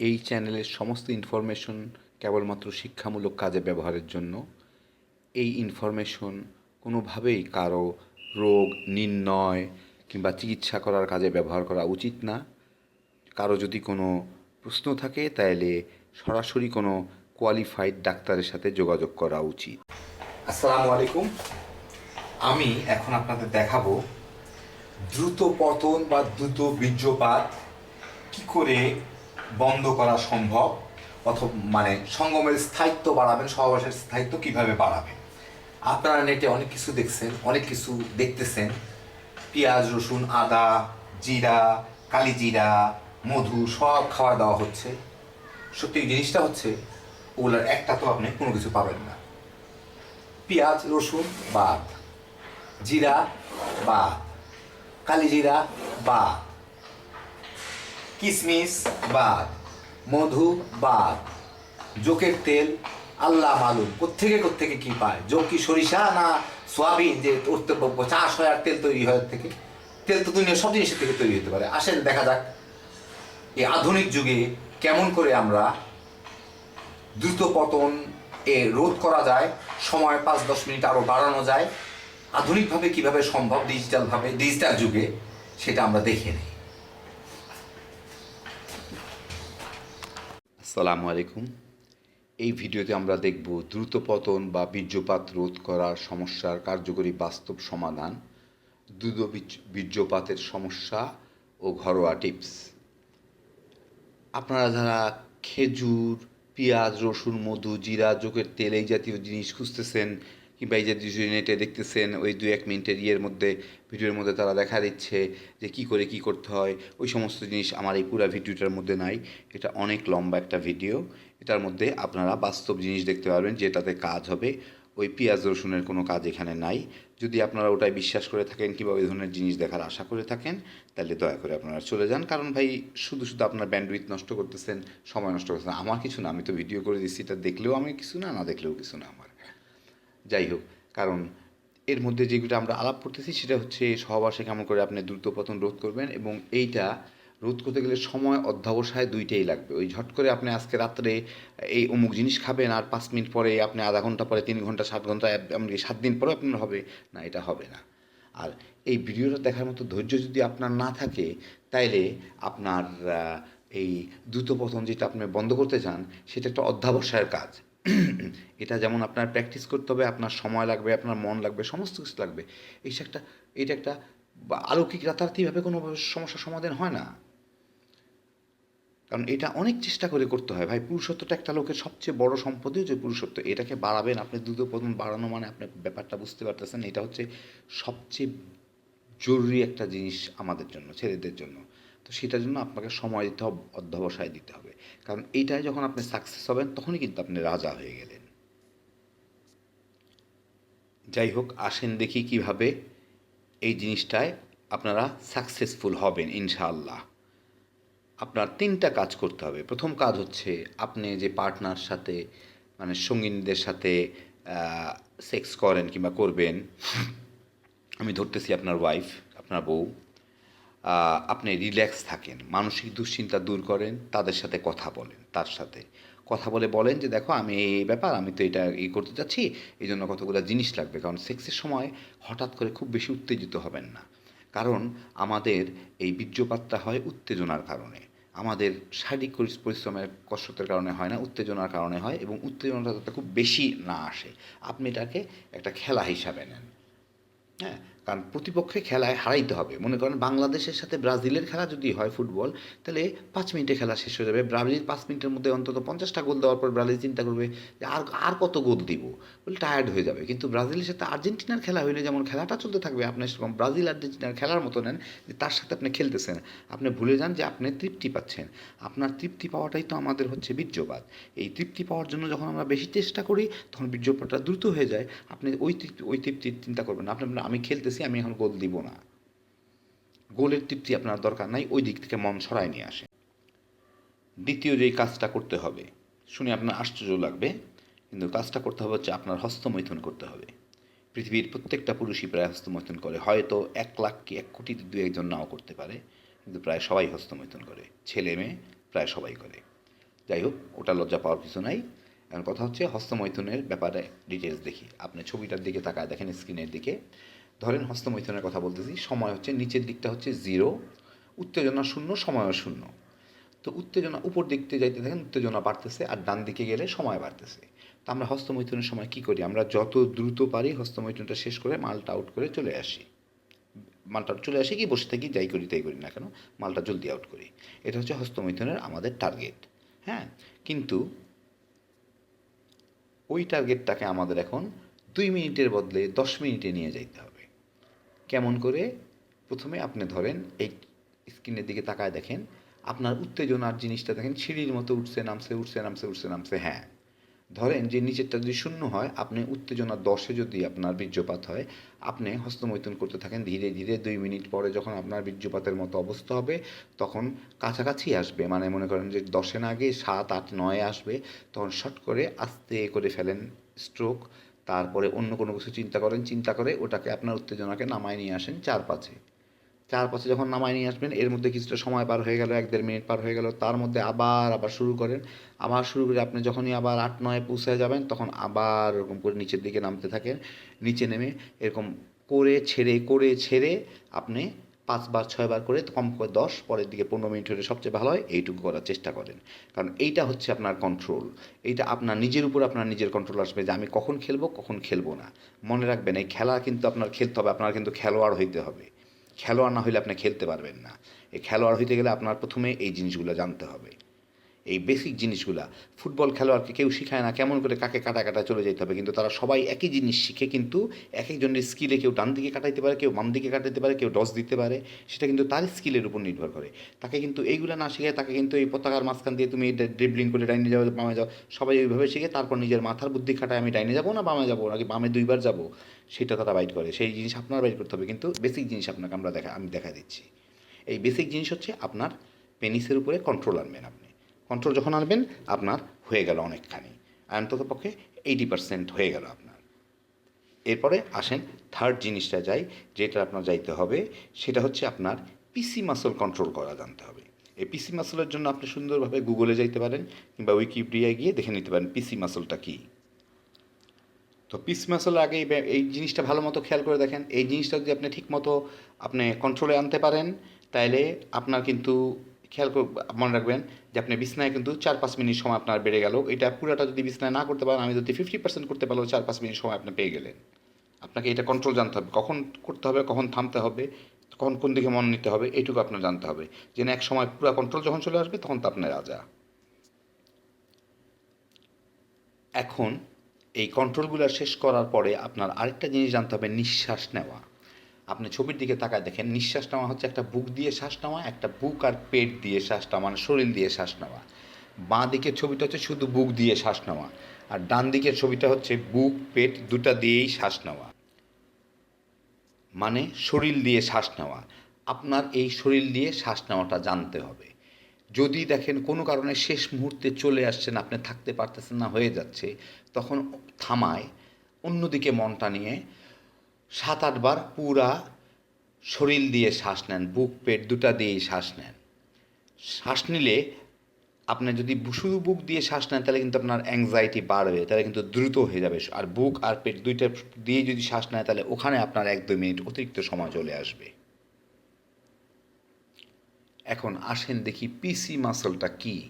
এই চ্যানেলের সমস্ত ইনফরমেশন কেবলমাত্র শিক্ষামূলক কাজে ব্যবহারের জন্য। এই ইনফরমেশন কোনোভাবেই কারও রোগ, নির্ণয় কিংবা চিকিৎসা করার কাজে ব্যবহার করা উচিত না। কারও যদি কোনো প্রশ্ন থাকে তাহলে সরাসরি কোনো কোয়ালিফাইড ডাক্তারের সাথে যোগাযোগ করা উচিত। আসসালামু আলাইকুম। আমি এখন আপনাদের দেখাবো দ্রুত পতন বা দ্রুত বীর্যপাত কি করে বন্ধ করা সম্ভব? অথবা মানে সঙ্গমের স্থায়িত্ব বাড়াবেন, সহবাসের স্থায়িত্ব কীভাবে বাড়াবেন? আপনারা নেটে অনেক কিছু দেখছেন, অনেক কিছু দেখতেছেন। পেঁয়াজ, রসুন, আদা, জিরা, কালি জিরা, মধু সব খাওয়া দাওয়া হচ্ছে। সত্যি জিনিসটা হচ্ছে, ওগুলোর একটা তো আপনি কোনো কিছু পাবেন না। পেঁয়াজ, রসুন, বাদ। জিরা, বাদ। কালিজিরা বাদ। কিশমিশ বাদ, মধু বাদ। জোকের তেল, আল্লাহ মালুম। কোত্থেকে কোত্থেকে কি পায়? জোক কি সরিষা না সোয়াবিন? যে উঠতে চাষ হয় আর তেল তৈরি হয় থেকে। তেল তো দুনিয়া সব জিনিসের থেকে তৈরি হতে পারে। আসেন, দেখা যাক এই আধুনিক যুগে কেমন করে আমরা দ্রুত পতন এ রোধ করা যায়, সময় পাঁচ, দশ মিনিট আরও বাড়ানো যায়। আধুনিকভাবে কীভাবে সম্ভব ডিজিটালভাবে ডিজিটাল যুগে, সেটা আমরা দেখে নিই। আসসালামু আলাইকুম। এই ভিডিওতে আমরা দেখব দ্রুত পতন বা বীর্যপাত রোধ করার সমস্যার কার্যকরী বাস্তব সমাধান, দ্রুত বীর্য- বীর্যপাতের সমস্যা ও ঘরোয়া টিপস। আপনারা যারা খেজুর, পেঁয়াজ, রসুন, মধু, জিরা যোগের তেল এই জাতীয় জিনিস খুঁজতেছেন কিংবা এই জিনিস নেটে দেখতেছেন, ওই দু এক মিনিটের ইয়ের মধ্যে, ভিডিওর মধ্যে তারা দেখা দিচ্ছে যে কি করে কি করতে হয়। ওই সমস্ত জিনিস আমার এই পুরো ভিডিওটার মধ্যে নাই। এটা অনেক লম্বা একটা ভিডিও। এটার মধ্যে আপনারা বাস্তব জিনিস দেখতে পারবেন যেটাতে কাজ হবে। ওই পেঁয়াজ রসুনের কোনো কাজ এখানে নাই। যদি আপনারা ওটাই বিশ্বাস করে থাকেন, কিংবা ওই ধরনের জিনিস দেখার আশা করে থাকেন, তাহলে দয়া করে আপনারা চলে যান। কারণ ভাই, শুধু শুধু আপনার ব্যান্ডউইথ নষ্ট করতেছেন, সময় নষ্ট করতেছেন। আমার কিছু না, আমি তো ভিডিও করে দিচ্ছি। এটা দেখলেও আমি কিছু না না দেখলেও কিছু না আমার। যাই হোক, কারণ এর মধ্যে যেগুলো আমরা আলাপ করতেছি সেটা হচ্ছে সহবাসে কেমন করে আপনি দ্রুত পতন রোধ করবেন এবং এইটা রোধ করতে গেলে সময় অধ্যাবসায় দুইটাই লাগবে। ওই ঝট করে আপনি আজকে রাত্রে এই অমুক জিনিস খাবেন আর পাঁচ মিনিট পরে আপনি আধা ঘণ্টা পরে, তিন ঘণ্টা, সাত ঘণ্টা এমনকি সাত দিন পরে আপনার হবে। না, এটা হবে না। আর এই ভিডিওটা দেখার মতো ধৈর্য যদি আপনার না থাকে, তাইলে আপনার এই দ্রুত পতন যেটা আপনি বন্ধ করতে চান, সেটা একটা অধ্যাবসায়ের কাজ। এটা যেমন আপনার প্র্যাকটিস করতে হবে, আপনার সময় লাগবে, আপনার মন লাগবে, সমস্ত কিছু লাগবে। এই একটা এটা একটা অলৌকিক রাতারাতিভাবে কোনো সমস্যার সমাধান হয় না। কারণ এটা অনেক চেষ্টা করে করতে হয়। ভাই, পুরুষত্বটা একটা লোকের সবচেয়ে বড় সম্পদই যে পুরুষত্ব। এটাকে বাড়াবেন, আপনি দ্রুত পতন বাড়ানো মানে আপনি ব্যাপারটা বুঝতে পারতেছেন। এটা হচ্ছে সবচেয়ে জরুরি একটা জিনিস আমাদের জন্য, ছেলেদের জন্য। তো সেটার জন্য আপনাকে সময় দিতে হবে, অধ্যবসায় দিতে হবে। কারণ এইটায় যখন আপনি সাকসেস হবেন, তখনই কিন্তু আপনি রাজা হয়ে গেলেন। যাই হোক, আসেন দেখি কীভাবে এই জিনিসটায় আপনারা সাকসেসফুল হবেন, ইনশাআল্লাহ। আপনার তিনটা কাজ করতে হবে। প্রথম কাজ হচ্ছে, আপনি যে পার্টনার সাথে মানে সঙ্গিনীদের সাথে সেক্স করেন কিংবা করবেন, আমি ধরতেছি আপনার ওয়াইফ আপনার বউ। আপনি রিল্যাক্স থাকেন, মানসিক দুশ্চিন্তা দূর করেন, তাদের সাথে কথা বলেন, তার সাথে। কথা বলে বলেন যে, দেখো, আমি এই ব্যাপার, আমি তো এটা ই করতে চাচ্ছি এই জন্য কতগুলো জিনিস লাগবে। কারণ সেক্সের সময় হঠাৎ করে খুব বেশি উত্তেজিত হবেন না। কারণ আমাদের এই বীর্যপাতটা হয় উত্তেজনার কারণে। আমাদের শারীরিক পরিশ্রমের কষ্টতের কারণে হয় না, উত্তেজনার কারণে হয় এবং উত্তেজনাটা খুব বেশি না আসে। আপনি এটাকে একটা খেলা হিসাবে নেন। হ্যাঁ? কারণ প্রতিপক্ষে খেলায় হারাইতে হবে। মনে করেন বাংলাদেশের সাথে ব্রাজিলের খেলা যদি হয় ফুটবল, তাহলে পাঁচ মিনিটে খেলা শেষ হয়ে যাবে। ব্রাজিল পাঁচ মিনিটের মধ্যে অন্তত পঞ্চাশটা গোল দেওয়ার পর ব্রাজিল চিন্তা করবে যে আর আর কত গোল দিব? বলে টায়ার্ড হয়ে যাবে। কিন্তু ব্রাজিলের সাথে আর্জেন্টিনার খেলা হইলে যেমন খেলাটা চলতে থাকবে, আপনি সেরকম ব্রাজিল আর্জেন্টিনার খেলার মতো নেন যে তার সাথে আপনি খেলতেছেন। আপনি ভুলে যান যে আপনি তৃপ্তি পাচ্ছেন। আপনার তৃপ্তি পাওয়াটাই তো আমাদের হচ্ছে বীর্যপাত এই তৃপ্তি পাওয়ার জন্য যখন আমরা বেশি চেষ্টা করি, তখন বীর্যপাতটা দ্রুত হয়ে যায়। আপনি ওই তৃপ্তি, ওই তৃপ্তির চিন্তা করবেন আপনি, আমি খেলতেছি। আমি এখন গোল দিব না। গোলের তৃপ্তি আপনার দরকার নাই, ওই দিক থেকে মন সরায় নিয়ে আসে দ্বিতীয় যেই কাজটা করতে হবে, শুনে আপনার আশ্চর্য লাগবে, কিন্তু কাজটা করতে হবে হচ্ছে আপনার হস্তমৈথুন করতে হবে। পৃথিবীর প্রত্যেকটা পুরুষই প্রায় হস্তমৈথুন করে, হয়তো এক লাখ কি এক কোটি দু একজন নাও করতে পারে, কিন্তু প্রায় সবাই হস্তমৈথুন করে, ছেলে মেয়ে প্রায় সবাই করে। যাই হোক, ওটা লজ্জা পাওয়ার কিছু নাই। এখন কথা হচ্ছে হস্তমৈথুনের ব্যাপারে ডিটেলস দেখি। আপনি ছবিটার দিকে তাকায় দেখেন স্ক্রিনের দিকে। ধরেন হস্তমৈথুনের কথা বলতেছি, সময় হচ্ছে নিচের দিকটা হচ্ছে জিরো উত্তেজনা শূন্য, সময়ও শূন্য। তো উত্তেজনা উপর দিক থেকে যাইতে দেখেন, উত্তেজনা বাড়তেছে আর ডান দিকে গেলে সময় বাড়তেছে। তো আমরা হস্তমৈথুনের সময় কি করি? আমরা যত দ্রুত পারি হস্তমৈথুনটা শেষ করে মালটা আউট করে চলে আসি। মালটা চলে আসি কি, বসে থাকি, যাই করি তাই করি না কেন, মালটা জলদি আউট করি। এটা হচ্ছে হস্তমৈথুনের আমাদের টার্গেট হ্যাঁ? কিন্তু ওই টার্গেটটাকে আমাদের এখন দুই মিনিটের বদলে দশ মিনিটে নিয়ে যাইতে হবে। কেমন করে প্রথমে আপনি ধরেন এই স্ক্রিনের দিকে তাকায় দেখেন, আপনার উত্তেজনার জিনিসটা দেখেন, সিঁড়ির মতো উঠছে, নামছে উঠছে নামছে উঠছে, নামছে হ্যাঁ। ধরেন যে নিচেরটা যদি শূন্য হয়, আপনি উত্তেজনা দশে যদি আপনার বীর্যপাত হয়, আপনি হস্তমৈথুন করতে থাকেন, ধীরে ধীরে দুই মিনিট পরে যখন আপনার বীর্যপাতের মতো অবস্থা হবে, তখন কাছাকাছি আসবে। মানে মনে করেন যে দশে না আগে সাত, আট, নয়ে আসবে, তখন শর্ট করে আস্তে করে ফেলেন স্ট্রোক তারপরে অন্য কোনো কিছু চিন্তা করেন, চিন্তা করে ওটাকে আপনার উত্তেজনাকে নামায় নিয়ে আসেন চার পাঁচে চার পাঁচে যখন নামায় নিয়ে আসবেন, এর মধ্যে কিছুটা সময় পার হয়ে গেল, এক দেড় মিনিট পার হয়ে গেল, তার মধ্যে আবার আবার শুরু করেন। আবার শুরু করে আপনি যখনই আবার আট, নয় পৌঁছে যাবেন, তখন আবার এরকম করে নিচের দিকে নামতে থাকেন। নিচে নেমে এরকম করে ছেড়ে করে ছেড়ে আপনি পাঁচবার, ছয়বার করে কম করে দশ, পরের দিকে পনেরো মিনিট হলে সবচেয়ে ভালো হয় এইটুকু করার চেষ্টা করেন। কারণ এইটা হচ্ছে আপনার কন্ট্রোল এইটা আপনার নিজের উপর আপনার নিজের কন্ট্রোল আসবে যে আমি কখন খেলব কখন খেলব না। মনে রাখবেন, এই খেলা কিন্তু আপনার খেলতে হবে, আপনার কিন্তু খেলোয়াড় হইতে হবে। খেলোয়াড় না হলে আপনি খেলতে পারবেন না। এই খেলোয়াড় হইতে গেলে আপনার প্রথমে এই জিনিসগুলো জানতে হবে। এই বেসিক জিনিসগুলা। ফুটবল খেলোয়াড়কে কেউ শিখায় না, কেমন করে কাকে কাটা কাটা চলে যেতে হবে, কিন্তু তারা সবাই একই জিনিস শিখে কিন্তু এক একজনের স্কিলে কেউ ডান দিকে কাটাইতে পারে, কেউ বাম দিকে কাটাইতে পারে, কেউ ডস দিতে পারে, সেটা কিন্তু তার স্কিলের উপর নির্ভর করে। তাকে কিন্তু এইগুলো না শিখে তাকে কিন্তু এই পতাকার মাঝখান দিয়ে তুমি ড্রিবলিং করে ডাইনে যাও, বামে যাও, সবাই ওইভাবে শিখে, তারপর নিজের মাথার বুদ্ধি খাটায়, আমি ডাইনে যাব না, বামে যাব, নাকি বামে দুইবার যাব, সেটা তারা বাইট করে। সেই জিনিস আপনার বাইট করতে হবে, কিন্তু বেসিক জিনিস আপনাকে আমরা দেখা আমি দেখা দিচ্ছি। এই বেসিক জিনিস হচ্ছে আপনার পেনিসের উপরে কন্ট্রোল আনবেন আপনি। কন্ট্রোল যখন আনবেন, আপনার হয়ে গেল অনেকখানি। অন্তত পক্ষে এইটি পার্সেন্ট হয়ে গেল আপনার। এরপরে আসেন থার্ড জিনিসটা যাই, যেটা আপনার যাইতে হবে, সেটা হচ্ছে আপনার পিসি মাসল কন্ট্রোল করা জানতে হবে। এই পিসি মাসলের জন্য আপনি সুন্দরভাবে গুগলে যাইতে পারেন, কিংবা উইকিপিডিয়ায় গিয়ে দেখে নিতে পারেন পিসি মাসলটা কী। তো পিস মাসল আগে এই জিনিসটা ভালো মতো খেয়াল করে দেখেন। এই জিনিসটা যদি আপনি ঠিক মতো আপনি কন্ট্রোলে আনতে পারেন তাহলে আপনার কিন্তু খেয়াল মনে রাখবেন যে আপনি বিছনায় কিন্তু চার পাঁচ মিনিট সময় আপনার বেড়ে গেল। এটা পুরোটা যদি বিছনায় না করতে পারেন, আমি যদি ফিফটি পার্সেন্ট করতে পারলেও চার পাঁচ মিনিট সময় আপনি পেয়ে গেলেন। আপনাকে এটা কন্ট্রোল জানতে হবে। কখন করতে হবে, কখন থামতে হবে, কখন কোন দিকে মন নিতে হবে, এইটুকু আপনার জানতে হবে। যেন এক সময় পুরো কন্ট্রোল যখন চলে আসবে, তখন তো আপনার রাজা। এখন এই কন্ট্রোলগুলো শেষ করার পরে আপনার আরেকটা জিনিস জানতে হবে, নিঃশ্বাস নেওয়া। আপনি ছবির দিকে তাকায় দেখেন, নিঃশ্বাস নেওয়া হচ্ছে একটা বুক দিয়ে শ্বাস নেওয়া, একটা বুক আর পেট দিয়ে শ্বাস নেওয়া মানে শরীর দিয়ে শ্বাস নেওয়া। বাঁ দিকের ছবিটা হচ্ছে শুধু বুক দিয়ে শ্বাস নেওয়া, আর ডান দিকের ছবিটা হচ্ছে বুক, পেট দুটা দিয়েই শ্বাস নেওয়া। মানে শরীর দিয়ে শ্বাস নেওয়া। আপনার এই শরীর দিয়ে শ্বাস নেওয়াটা জানতে হবে। যদি দেখেন কোনো কারণে শেষ মুহূর্তে চলে আসছেন, আপনি থাকতে পারতেছেন না, হয়ে যাচ্ছে, তখন থামায়, অন্যদিকে মনটা নিয়ে সাত আটবার পুরা শরীর দিয়ে শ্বাস নেন, বুক, পেট দুটা দিয়েই শ্বাস নেন। শ্বাস নিলে আপনি যদি শুধু বুক দিয়ে শ্বাস নেন, তাহলে কিন্তু আপনার অ্যাংজাইটি বাড়বে, তাহলে কিন্তু দ্রুত হয়ে যাবে। আর বুক আর পেট দুইটা দিয়ে যদি শ্বাস নেয়, তাহলে ওখানে আপনার এক, দুই মিনিট অতিরিক্ত সময় চলে আসবে। এখন আসেন দেখি পিসি মাসলটা কি?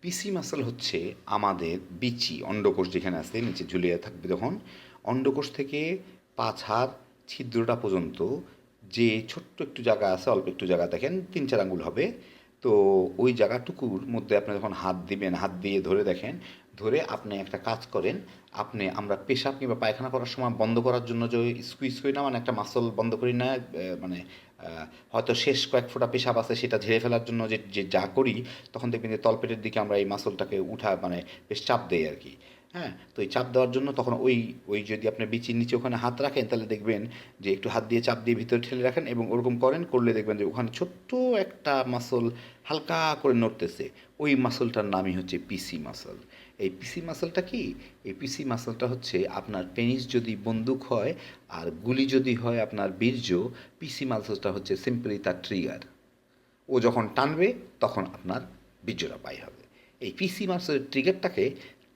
পিসি মাসল হচ্ছে আমাদের বিচি, অন্ডকোষ যেখানে আছে, নিচে ঝুলিয়ে থাকবে তখন। অন্ডকোষ থেকে হাত ছিদ্রটা পর্যন্ত যে ছোট্ট একটু জায়গা আছে, অল্প একটু জায়গা দেখেন, তিন চার আঙ্গুল হবে। তো ওই জায়গাটুকুর মধ্যে আপনি যখন হাত দিবেন, হাত দিয়ে ধরে দেখেন, ধরে আপনি একটা কাজ করেন, আপনি আমরা পেশাব কিংবা পায়খানা করার সময় বন্ধ করার জন্য যে স্কুইজ করি না মানে একটা মাসল বন্ধ করি না মানে হয়তো শেষ কয়েক ফোঁটা পেশাব আছে সেটা ঝেড়ে ফেলার জন্য যে যে যা করি, তখন দেখবেন যে তলপেটের দিকে আমরা এই মাসলটাকে উঠা মানে বেশ চাপ দেই আর কি। হ্যাঁ তো এই চাপ দেওয়ার জন্য তখন ওই ওই যদি আপনি বিচির নিচে ওখানে হাত রাখেন, তাহলে দেখবেন যে একটু হাত দিয়ে চাপ দিয়ে ভিতরে ঠেলে রাখেন এবং ওরকম করেন, করলে দেখবেন যে ওখানে ছোট্ট একটা মাসল হালকা করে নড়তেছে। ওই মাসলটার নামই হচ্ছে পিসি মাসল এই পিসি মাসলটা কি? এই পিসি মাসলটা হচ্ছে আপনার পেনিস যদি বন্দুক হয় আর গুলি যদি হয় আপনার বীর্য পিসি মাসলটা হচ্ছে সিম্পলি তার ট্রিগার ও যখন টানবে, তখন আপনার বীর্যটা পাই হবে। এই পিসি মাসের ট্রিগারটাকে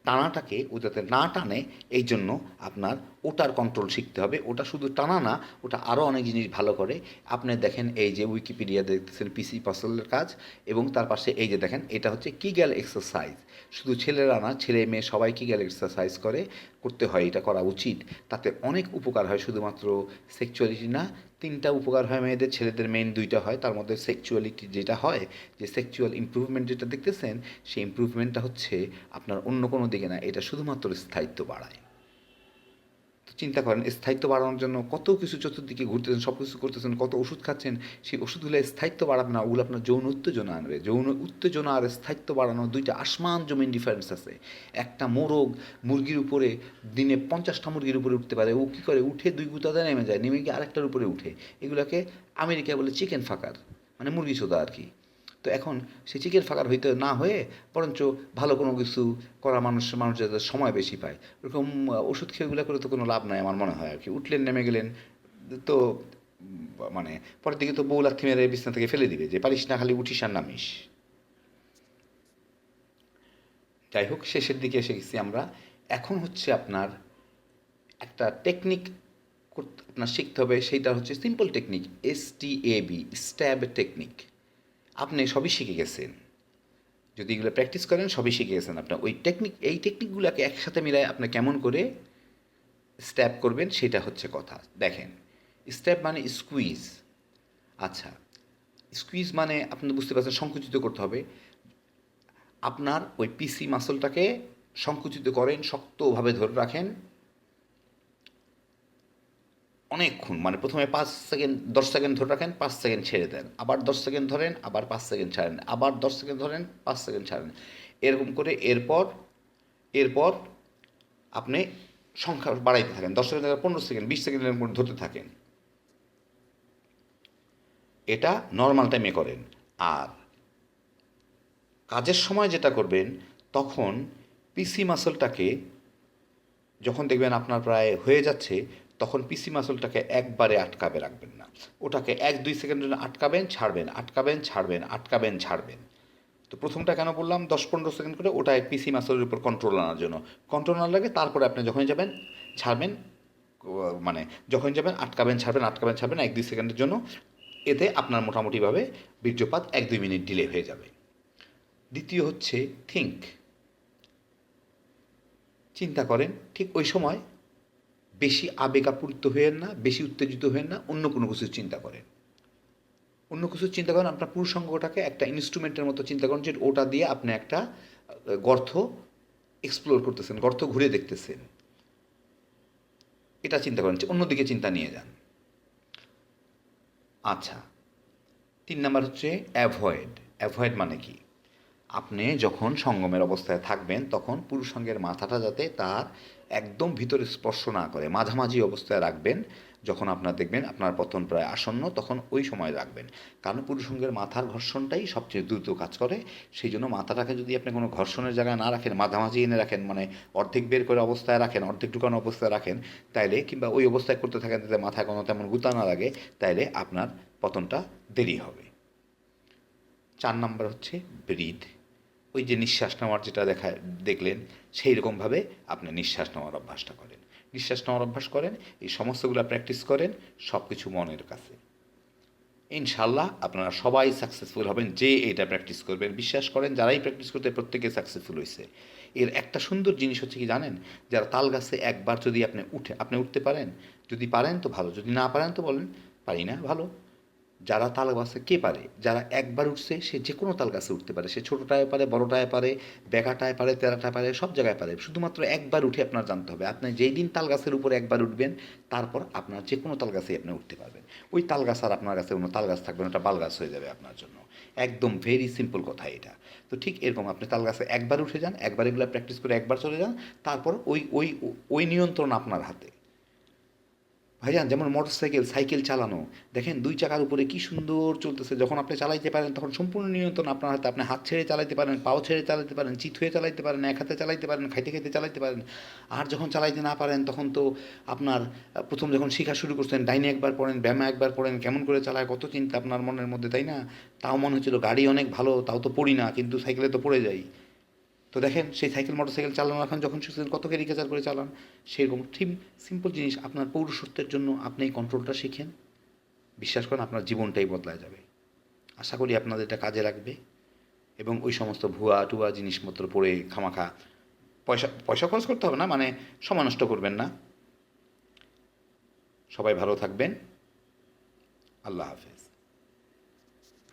টানাটাকে ও যাতে না টানে এই জন্য আপনার ওটার কন্ট্রোল শিখতে হবে। ওটা শুধু টানা না, ওটা আরও অনেক জিনিস ভালো করে। আপনি দেখেন এই যে উইকিপিডিয়া দেখতেছেন পিসি পাসলের কাজ, এবং তার পাশে এই যে দেখেন, এটা হচ্ছে কিগ্যাল এক্সারসাইজ শুধু ছেলেরা না, ছেলে মেয়ে সবাই কিগ্যাল এক্সারসাইজ করে, করতে হয়, এটা করা উচিত। তাতে অনেক উপকার হয় শুধুমাত্র সেক্সুয়ালিটি না তিনটা উপকার হয় মেয়েদের, ছেলেদের মেইন দুইটা হয়। তার মধ্যে সেক্সুয়ালিটি যেটা হয়, যে সেক্সুয়াল ইম্প্রুভমেন্ট যেটা দেখতেছেন, সেই ইম্প্রুভমেন্টটা হচ্ছে আপনার অন্য কোনো দিকে না, এটা শুধুমাত্র স্থায়িত্ব বাড়ায়। চিন্তা করেন, স্থায়িত্ব বাড়ানোর জন্য কত কিছু চতুর্দিকে ঘুরতেছেন সব কিছু করতেছেন, কত ওষুধ খাচ্ছেন, সেই ওষুধগুলো স্থায়িত্ব বাড়াবে না, ওগুলো আপনার যৌন উত্তেজনা আনবে। যৌন উত্তেজনা আর স্থায়িত্ব বাড়ানো দুইটা আসমান জমিন ডিফারেন্স আছে। একটা মোরগ মুরগির উপরে দিনে পঞ্চাশটা মুরগির উপরে উঠতে পারে, ও কী করে? উঠে দুই গুতাতে নেমে যায়, নেমে গিয়ে আরেকটার উপরে উঠে। এগুলোকে আমেরিকায় বলে চিকেন ফাঁকার মানে মুরগি সোদা আর কি। তো এখন সে চিকেন ফাঁকার হইতে না হয়ে বরঞ্চ ভালো কোনো কিছু করা মানুষ মানুষ যাতে সময় বেশি পায়। ওরকম ওষুধ খেয়ে ওগুলো করে তো কোনো লাভ নাই আমার মনে হয় আর কি। উঠলেন, নেমে গেলেন, তো মানে পরের দিকে তো বউ লাথি মেরে বিছনা থেকে ফেলে দিবে যে পারিস না, খালি উঠিস আর নামিস। যাই হোক, শেষের দিকে এসে গেছি আমরা। এখন হচ্ছে আপনার একটা টেকনিক আপনার শিখতে হবে, সেইটা হচ্ছে simple technique S T A B stab technique আপনি সবই শিখে গেছেন। যদি এগুলো প্র্যাকটিস করেন, সবই শিখে গেছেন আপনার ওই টেকনিক এই টেকনিকগুলোকে একসাথে মিলায় আপনি কেমন করে স্ট্যাপ করবেন, সেটা হচ্ছে কথা। দেখেন স্ট্যাপ মানে স্কুইজ আচ্ছা স্কুইজ মানে আপনি বুঝতে পারছেন, সংকুচিত করতে হবে। আপনার ওই পিসি মাসলটাকে সংকুচিত করেন, শক্তভাবে ধরে রাখেন। অনেকক্ষণ মানে প্রথমে পাঁচ সেকেন্ড, দশ সেকেন্ড ধরে রাখেন, পাঁচ সেকেন্ড ছেড়ে দেন। আবার দশ সেকেন্ড ধরেন, আবার পাঁচ সেকেন্ড ছাড়েন, আবার দশ সেকেন্ড ধরেন, পাঁচ সেকেন্ড ছাড়েন। এরকম করে এরপর এরপর আপনি সংখ্যা বাড়াইতে থাকেন। দশ সেকেন্ড পনেরো সেকেন্ড, বিশ সেকেন্ডের মধ্যে ধরতে থাকেন। এটা নর্মাল টাইমে করেন। আর কাজের সময় যেটা করবেন, তখন পিসি মাসলটাকে যখন দেখবেন আপনার প্রায় হয়ে যাচ্ছে তখন পিসি মাসলটাকে একবারে আটকাবে, রাখবেন না। ওটাকে এক দুই সেকেন্ডের জন্য আটকাবেন, ছাড়বেন আটকাবেন ছাড়বেন আটকাবেন, ছাড়বেন। তো প্রথমটা কেন বললাম? দশ পনেরো সেকেন্ড করে ওটা পিসি মাসলের উপর কন্ট্রোল আনার জন্য। কন্ট্রোল আনার লাগে তারপরে আপনি যখন যাবেন, ছাড়বেন মানে যখন যাবেন, আটকাবেন, ছাড়বেন আটকাবেন, ছাড়বেন, এক দুই সেকেন্ডের জন্য। এতে আপনার মোটামুটিভাবে বীর্যপাত এক দুই মিনিট ডিলে হয়ে যাবে। দ্বিতীয় হচ্ছে থিঙ্ক চিন্তা করেন, ঠিক ওই সময় বেশি আবেগাপূরিত হয়েন না, বেশি উত্তেজিত হয়েন না, অন্য কোনো কিছু চিন্তা করেন। অন্য কিছু চিন্তা করেন, আপনার পুরুষাঙ্গটাকে একটা ইনস্ট্রুমেন্টের মতো চিন্তা করেন যে ওটা দিয়ে আপনি একটা গর্ত এক্সপ্লোর করতেছেন, গর্ত ঘুরে দেখতেছেন। এটা চিন্তা করেন, অন্যদিকে চিন্তা নিয়ে যান। আচ্ছা তিন নাম্বার হচ্ছে অ্যাভয়েড অ্যাভয়েড মানে কি? আপনি যখন সঙ্গমের অবস্থায় থাকবেন, তখন পুরুষাঙ্গের মাথাটা যাতে তার একদম ভিতরে স্পর্শ না করে, মাঝামাঝি অবস্থায় রাখবেন। যখন আপনার দেখবেন আপনার পতন প্রায় আসন্ন, তখন ওই সময় রাখবেন। কারণ পুরুষাঙ্গের মাথার ঘর্ষণটাই সবচেয়ে দ্রুত কাজ করে। সেই জন্য মাথাটাকে যদি আপনি কোনো ঘর্ষণের জায়গায় না রাখেন, মাঝামাঝি এনে রাখেন মানে অর্ধেক বের করে অবস্থায় রাখেন, অর্ধেক ঢুকানো অবস্থায় রাখেন, তাইলে কিংবা ওই অবস্থায় করতে থাকেন যাতে মাথায় কোনো তেমন গুতা না লাগে, তাইলে আপনার পতনটা দেরি হবে। চার নাম্বার হচ্ছে ব্রিথ। ওই যে নিঃশ্বাস নেওয়ার যেটা দেখা দেখলেন সেই রকমভাবে আপনি নিঃশ্বাস নেওয়ার অভ্যাসটা করেন। নিঃশ্বাস নেওয়ার অভ্যাস করেন, এই সমস্তগুলো প্র্যাকটিস করেন সব কিছু মনের কাছে। ইনশাল্লাহ আপনারা সবাই সাকসেসফুল হবেন, যে এটা প্র্যাকটিস করবেন। বিশ্বাস করেন, যারাই প্র্যাকটিস করতে প্রত্যেকে সাকসেসফুল হয়েছে এর একটা সুন্দর জিনিস হচ্ছে কি জানেন? যারা তাল গাছে একবার যদি আপনি উঠে আপনি উঠতে পারেন, যদি পারেন তো ভালো, যদি না পারেন তো বলেন, পারি না, ভালো। যারা তাল গাছে কে পারে? যারা একবার উঠছে, সে যে কোনো তাল গাছে উঠতে পারে। সে ছোটোটায় পারে, বড়টায় পারে, বেকাটায় পারে, তেরাটায় পারে, সব জায়গায় পারে। শুধুমাত্র একবার উঠে আপনার জানতে হবে। আপনি যেই দিন তাল গাছের উপরে একবার উঠবেন, তারপর আপনার যে কোনো তাল গাছে আপনি উঠতে পারবেন। ওই তাল গাছ আর আপনার কাছে কোনো তাল গাছ থাকবে না, ওটা বাল গাছ হয়ে যাবে আপনার জন্য। একদম ভেরি সিম্পল কথা এটা। তো ঠিক এরকম আপনি তাল গাছে একবার উঠে যান, একবার এগুলো প্র্যাকটিস করে একবার চলে যান, তারপর ওই ওই ওই নিয়ন্ত্রণ আপনার হাতে। ভাইজান, যেমন মোটর সাইকেল সাইকেল চালানো, দেখেন দুই চাকার উপরে কি সুন্দর চলতেছে। যখন আপনি চালাইতে পারেন, তখন সম্পূর্ণ নিয়ন্ত্রণ আপনার হাতে। আপনি হাত ছেড়ে চালাইতে পারেন, পাও ছেড়ে চালাতে পারেন, চিত হয়ে চালাইতে পারেন, এক হাতে চালাইতে পারেন, খাইতে খাইতে চালাইতে পারেন। আর যখন চালাইতে না পারেন, তখন তো আপনার প্রথম যখন শেখা শুরু করছেন, ডাইনে একবার পড়েন ব্যামা একবার পড়েন, কেমন করে চালায়, কত চিন্তা আপনার মনের মধ্যে, তাই না? তাও মনে হচ্ছিল গাড়ি অনেক ভালো, তাও তো পড়ি না, কিন্তু সাইকেলে তো পড়ে যাই। তো দেখেন সেই সাইকেল, মোটরসাইকেল চালানো এখন যখন শিখছেন, কত ক্যারিকেচার করে চালান, সেরকম ঠিক সিম্পল জিনিস, আপনার পৌরুষত্বের জন্য আপনি এই কন্ট্রোলটা শিখেন। বিশ্বাস করেন আপনার জীবনটাই বদলায় যাবে। আশা করি আপনাদের এটা কাজে লাগবে। এবং ওই সমস্ত ভুয়া টুয়া জিনিসপত্র পড়ে খামাখা, পয়সা পয়সা খরচ করতে হবে না মানে সময় নষ্ট করবেন না। সবাই ভালো থাকবেন। আল্লাহ হাফেজ।